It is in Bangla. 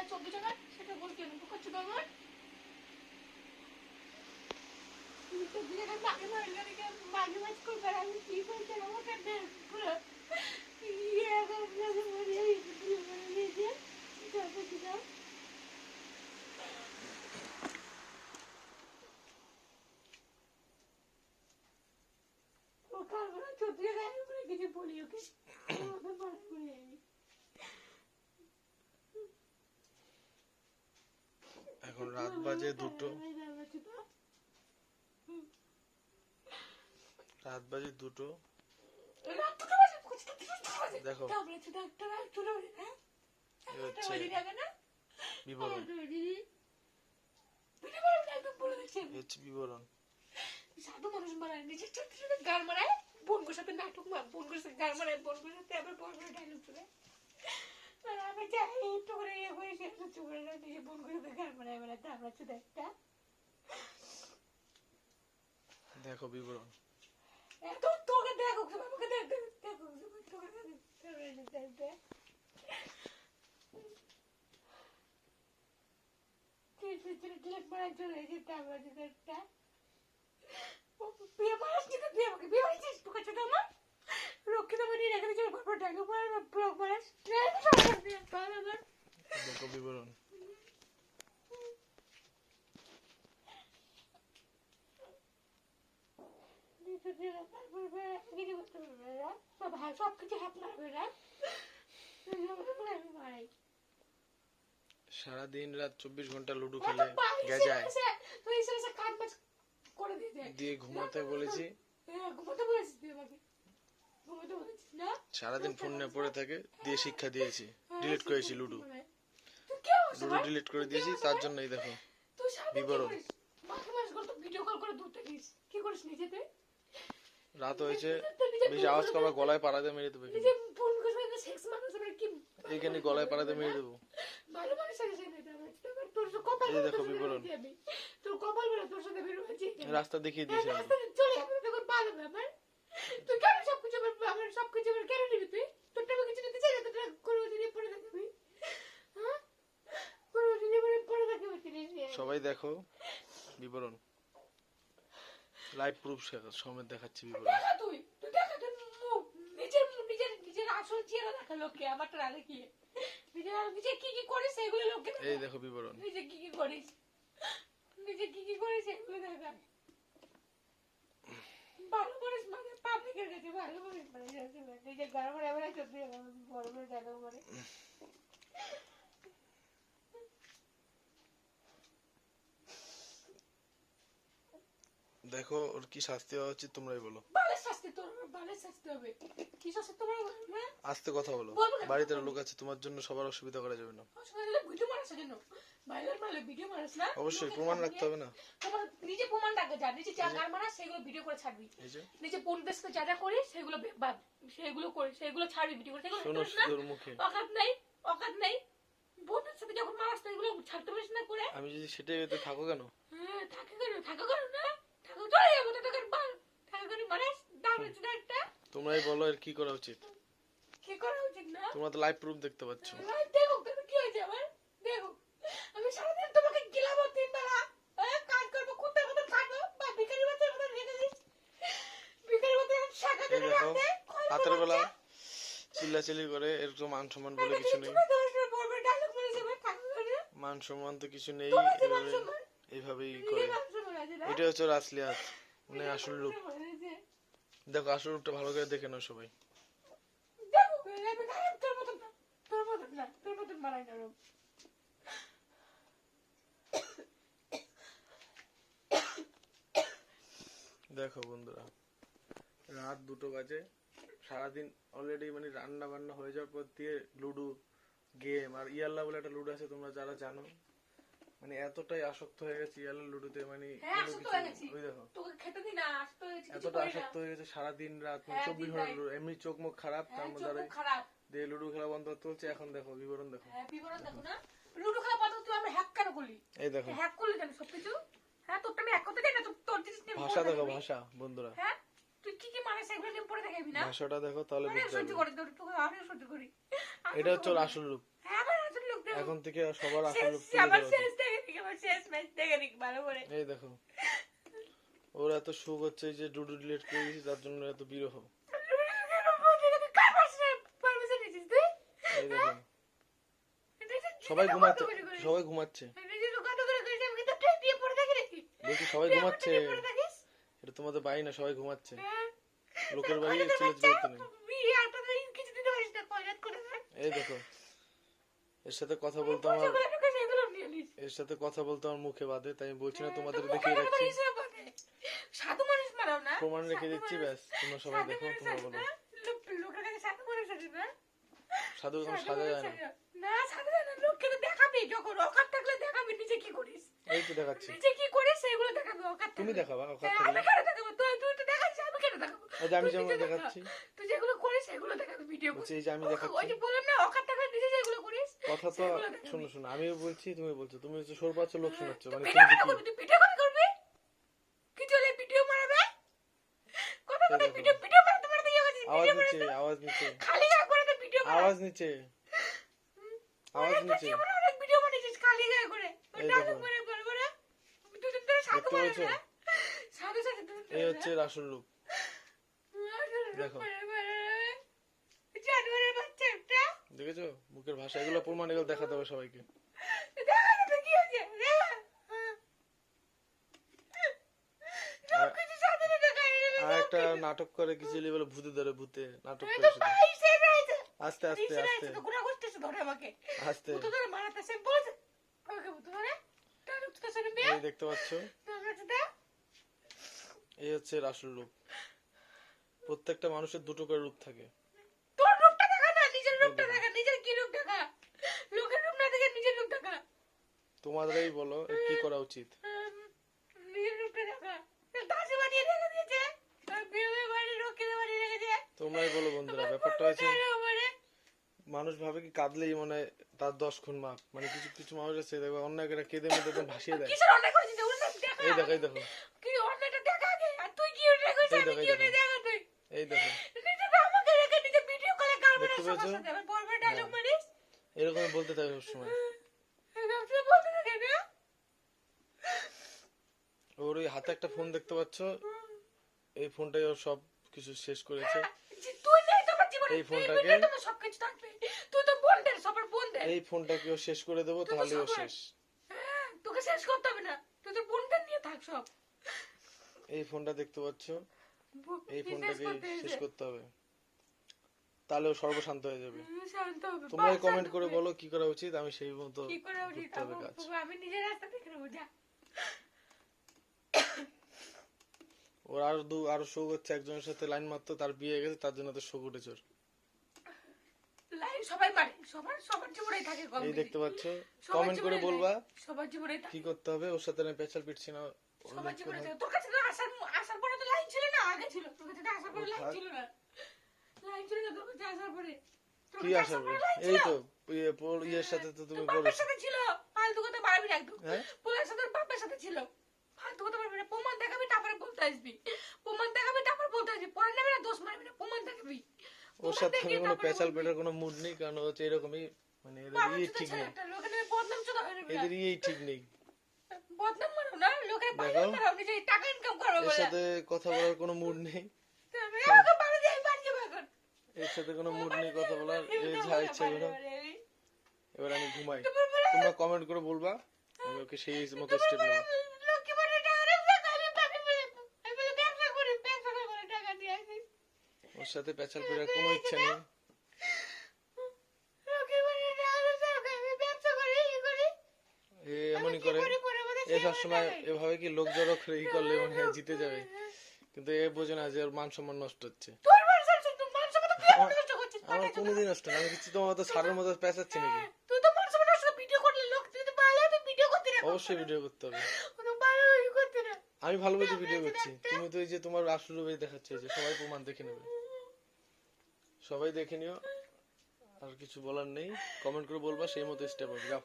বেলা চব্বিশ টাকা সেটা বল কেন তো করছ বাবার তুমি তো দিয়ে গেলে বাকি মারলে নাকি বাকি মাছ করবে আর আমি কি করতে আমাকে দেখ পুরো ইয়ে করে মরে এই দিয়ে মরে গেছে তারপর দিলাম ও কারবার চোদ্দ গায়ে করে কিছু বলি ওকে ওকে মারা করে আমি এখন রাত বাজে দুটো। রাত বাজে দুটো। দেখো। বিবরণ। বিবরণ। সাধু মানুষ মারায় নিজের গান মারায় বোনগোর সাথে নাটক মা বোনগোর সাথে গান মারায় বোনগোর সাথে আবার বড় বড় ডায়লগ আমি যাই একটু করে ইয়ে করে সে সহ্য করে না নিজে বোনগোর সাথে গান মারায় বেড়াতে আমরা শুধু একটা দেখো বিবরণ এত তোকে দেখো তুমি আমাকে দেখ দেখ দেখো তুমি তোকে দেখ দেখ দেখ তুই তুই তুই ডিলেট মারার জন্য এই যে টাকা দিতে একটা বিয়ে মারাস কিন্তু বিয়ে আমাকে বিয়ে মারাছিস তোকে ছোট আমার রক্ষিত মনি রেখে দিয়েছিল গল্প টাকা মারার ব্লগ মারাস ট্রেন সবার দিয়ে পাল আমার দেখো বিবরণ। সব কিছু হাত মারবে না আমি মারাই সারা দিন রাত চব্বিশ ঘণ্টা লুডো খেলে গেজায় দিয়ে ঘুমাতে বলেছি। হ্যাঁ, ঘুমাতে বলেছিস তুই আমাকে ঘুমাতে বলেছিস না সারাদিন ফোন নিয়ে পড়ে থাকে, দিয়ে শিক্ষা দিয়েছি ডিলিট করেছি লুডো। লুডো ডিলিট করে দিয়েছি, তার জন্যই দেখো, বিবরণ। রাত হয়েছে বেশি আওয়াজ করবা গলায় পাড়া দিয়ে মেরে দেবে এইখানে গলায় পাড়া দিয়ে মেরে দেবো। এই দেখো বিবরণ। রাস্তা দেখিয়ে দিয়েছি আমার সবকিছু আমার কেন নিবি তুই? তোর টাকা কিছু নিতে চাই না তোর কোনো দিনে পড়ে থাকবি হ্যাঁ? কোনো দিনে পড়ে থাকবি সবাই দেখো বিবরণ। লাইভ প্রুফ সমেত দেখাচ্ছি বিবরণ। দেখা তুই তুই দেখা তুই মুখ। নিজের মুখ নিজের নিজের আসল চেহারা দেখা লোককে আমারটা না কি? নিজের নিজে কি কি করিস সেগুলো লোককে এই দেখো বিবরণ। নিজে কি কি করিস? নিজে কি কি করিস সেগুলো দেখা। ভালো করে মানে পাবলিকের কাছে ভালো করিস মানে নিজের মারে এবার বড় বড় ডায়লগ মারে দেখো ওর কি শাস্তি হওয়া উচিত তোমরাই বলো। শাস্তি তোর শাস্তি হবে। কি শাস্তি তোমার হ্যাঁ? আস্তে কথা বলো। বাড়িতে লোক আছে তোমার জন্য সবার অসুবিধা করা যাবে না। ভিডিও মারাস কেন? মারলে ভিডিও মারাস না? অবশ্যই প্রমাণ রাখতে হবে না। তোমার নিজে প্রমাণ রাখতে যা নিজে যা মারাস সেগুলো ভিডিও করে ছাড়বি। নিজে সাথে যা যা সেগুলো সেগুলো করিস সেগুলো ছাড়বি ভিডিও করে। সেগুলো শোনো মুখে। অকাত নেই অকাত নেই। সাথে যখন মারাস এগুলো ছাড়তে পারিস না করে। আমি যদি সেটাই থাকো কেন? হ্যাঁ থাকে কেন? থাকো কেন না? থাকে থাকে তোমরাই বলো। এর কি করা উচিত। কি করা উচিত না? তোমরা তো লাইভ প্রুফ দেখতে পাচ্ছ। ভাই দেখো কি হয়েছে আমার। দেখো আমি সারাদিন তোমাকে গিলাবো তিন বেলা কাজ করব কুত্তার মতন খাব বা ভিখারি বাচ্চার মতন রেখে দিস। ভিখারি মতন শাখা ধরে রাখতে। বাচ্চা। বেলা চিল্লাচিল্লি করে এরকম মান সম্মান বলে কিছু নেই। মান সম্মান তো কিছু নেই এইভাবেই করে। এটা হচ্ছে ওর আসলি হাত মানে আসল রূপ। দেখো আসল রূপটা ভালো করে দেখে নাও সবাই। দেখো বন্ধুরা রাত দুটো বাজে সারাদিন অলরেডি মানে রান্না বান্না হয়ে যাওয়ার পর দিয়ে লুডো গেম আর ইয়াল্লা বলে একটা লুডো আছে তোমরা যারা জানো মানে এতটাই আসক্ত হয়ে গেছে ইয়াল্লা লুডোতে মানে হ্যাঁ, আসক্ত হয়ে গেছি। ওই দেখো। এতটা আসক্ত হয়ে গেছে সারাদিন রাত হ্যাঁ, চব্বিশ ঘণ্টা রাত। লুডো এমনি চোখ মুখ খারাপ তার হ্যাঁ, মধ্যে মুখ খারাপ। দিয়ে লুডো খেলা বন্ধ চলছে এখন দেখো বিবরণ দেখো। হ্যাঁ, বিবরণ দেখো না? লুডো খেলা বাদ তুই আমরা হ্যাক কেন করলি? এই দেখো। হ্যাক করলি কেন সবকিছু? হ্যাঁ তোরটা আমি এক চাই না তোর- তোর জিনিস নিয়ে ভাষা দেখো ভাষা বন্ধুরা। হ্যাঁ তুই কি কি মানে সেগুলো নিয়ে পড়ে থাকবি না? ভাষাটা দেখো তাহলে বুঝতে সহ্য পারবে। তোর তোকে আমিও সহ্য করি। এটা হচ্ছে আসল রূপ। হ্যাঁ এখন থেকে সবার আসল শেষ রূপ তুলে আমার শেষ দেখে আমার শেষ ম্যাচ দেখে নিক ভালো করে। এই দেখো। ওর এত সুখ হচ্ছে যে ডুডু ডিলেট করে দিয়েছি তার জন্য এত বিরহ। সবাই ঘুমাচ্ছে? সবাই ঘুমাচ্ছে। বলছি সবাই ঘুমাচ্ছে? এটা তোমাদের বাড়ি না সবাই ঘুমাচ্ছে। লোকের বাড়ি নেই। এই দেখো। এর সাথে কথা বলতে আমার এর সাথে কথা বলতে আমার মুখে বাদে তাই আমি বলছি না তোমাদের তো দেখিয়ে রাখছি? সাধু মানুষ মারাও না প্রমাণ রেখে দিচ্ছি ব্যাস তোমরা সবাই দেখো তোমরা বলো লোকের কাছে সাধু মানুষ আছে না? সাধু সাধু সাজা যায় না না। সাধু না। লোককে তো দেখাবি যখন অকাত থাকলে দেখাবি নিজে কি করিস এই তো দেখাচ্ছি নিজে কি করিস সেগুলো দেখাবি অকাত তুমি থাকলে। দেখাবা ওখান হ্যাঁ, আমি কেন দেখাবো? তুই- তুই তো দেখাচ্ছিস, আমি কেন দেখাবো? এই যে আমি যেমন দেখাচ্ছি তুই যেগুলো করিস সেগুলো দেখাবি ভিডিও বলছি এই যে আমি দেখাচ্ছি যে বললাম না অকাত থাকলে নিজে যেগুলো করিস কথা তো। শোনো শোনো আমিও বলছি তুমি বলছো তুমি হচ্ছে সর পাচ্ছ লোক শোনাচ্ছ মানে তুমি কি? তুই ভিডিও কেন করবি? কি চলে ভিডিও মারাবে? কথা দেখো। ভিডিও ভিডিও মারাতে মারাতে ইয়ে করছিস, আওয়াজ নিচে আওয়াজ নিচে খালি গায়ে করে তো ভিডিও মারা। আওয়াজ নিচে আওয়াজ নিচে অনেক ভিডিও বানিয়েছিস খালি গায়ে করে। দেখো। মারে বলে বলে, দেখতে মারে পেয়েছ? না? সাধু সাধু দুদিন ধরে এই? হচ্ছে আসল রূপ দেখো। মারে মারে। জানোয়ারের বাচ্চা একটা। দেখেছ মুখের ভাষা এগুলো প্রমাণ এগুলো দেখাতে হবে সবাইকে। আর- একটা নাটক করে কিছু বলে ভূতে ধরে ভূতে নাটক করে। আস্তে আস্তে আস্তে। আস্তে? এই দেখতে পাচ্ছ। এই হচ্ছে আসল রূপ প্রত্যেকটা মানুষের দুটো করে রূপ থাকে তোর রূপটা দেখা না, নিজের রূপটা দেখা, নিজের কি রূপ দেখা? লোকের রূপ না দেখে নিজের রূপ দেখা। তোমাদেরই বলো কি করা উচিত? হয়ে। তোমরাই বলো বন্ধুরা ব্যাপারটা তাহলে মানুষ ভাবে কি কাঁদলেই মানে তার দশ খুন মাপ। মানে কিছু কিছু মানুষ আছে দেখবে অন্য একটা কেঁদে মেদে একদম ভাসিয়ে দেয়। এই দেখো এই দেখো। এই দেখো, কি এই অন্যায় দেখা তুই? এই দেখো নিজে তো আমাকে রেখে নিজে ভিডিও করে গাল মারিস দেখতে সবার পেয়েছ? সাথে। আবার বড় বড় dialogue হ্যাঁ। মারিস। এরকমই বলতে থাকে সবসময় এরকম তুই বলতে থাকে না? ওর ওই হাতে একটা ফোন দেখতে পাচ্ছ? এই ফোনটাই ওর সব কিছু শেষ করেছে। তোমার। এই ফোনটাকে- মিলে তোমার সবকিছু থাকবে। তুই তো বোনদের, সবার বোনদের। এই ফোনটাকে ও শেষ করে দেবো তাহলে ও শেষ। হ্যাঁ, তোকে শেষ করতে হবে না। তুই তোর বোনদের নিয়ে থাক সব। এই ফোনটা দেখতে পাচ্ছ? এই ফোনটাকে শেষ করতে হবে। তাহলে ও সর্বশান্ত হয়ে যাবে। হুম, শান্ত হবে। তোমরাই কমেন্ট করে বলো কি করা উচিত? আমি সেই মতো কি করা উচিত? আমি নিজের রাস্তা দেখে নেব যা। ওর আরও দু আরও শোক হচ্ছে একজনের সাথে লাইন মারতো তার বিয়ে গেছে তার জন্য তো শোক উঠেছে ওর। লাইন সবাই মারে সবার সবার জীবনেই থাকে কম এই দেখতে পাচ্ছ? কমেন্ট করে বলবা সবার জীবনে থাকে। কি করতে হবে? ওর সাথে আমি পেঁচাল পিটছি না সবার জীবনে তোর কাছে তো আসার আসার পরে তো লাইন ছিল না আগে ছিল। তোর কাছে তো আসার পরে লাইন ছিল না। লাইন ছিল না তোর কাছে আসার পরে। কি আশা আসার পরে এই তো ইয়ে, ইয়ের সাথে তো তুমি তোর সাথে ছিল। ফালতু কথা বাড়াবি না একদম হ্যাঁ পোলার সাথে ওর বাপের সাথে ছিল ফালতু কথা বলবি না প্রমাণ দেখাবি তারপরে বলতে আসবি প্রমাণ দেখাবি তারপরে বলতে আসবি পরে নেবে না দোষ মারবি না প্রমাণ দেখাবি ওর সাথে আমি কোনো বলবি। পেটার কোনো মুড নেই কারণ হচ্ছে এরকমই মানে এদের বাবা ইয়ে ঠিক নেই। এদের ইয়েই ঠিক নেই। এর সাথে কথা বলার কোনো মুড নেই। এর সাথে কোনো মুড নেই কথা বলার এই যা ইচ্ছা করো। এবার আমি ঘুমাই। তোমরা কমেন্ট করে বলবা আমি ওকে সেই মতো স্টেপ নেব লক্ষ্মী ভাণ্ডার টাকা রেখে আমি বাড়ি বলে- আমি বলে ব্যবসা করি, ব্যবসা করে বলে টাকা দিয়ে আসি। ওর সাথে পেঁচাল পেটার কোনো ইচ্ছা নেই। এমনই করে। এ সবসময় এভাবে কি লোক জড়ো করে ই করলে মানে জিতে যাবে। কিন্তু এ বোঝে না যে ওর মান সম্মান নষ্ট হচ্ছে আমার কোনোদিন নষ্ট না আমি কিছু তোমার মতো সারের মতো পেঁচাচ্ছি নাকি? ভিডিও অবশ্যই ভিডিও করতে হবে। আমি ভালো বুঝে ভিডিও করছি। তুমি তো এই যে তোমার আসল রূপে দেখাচ্ছ যে সবাই প্রমাণ দেখে নেবে। সবাই দেখে নিও। আর কিছু বলার নেই। কমেন্ট করে বলবা, সেই মতো স্টেপ হবে। যাও।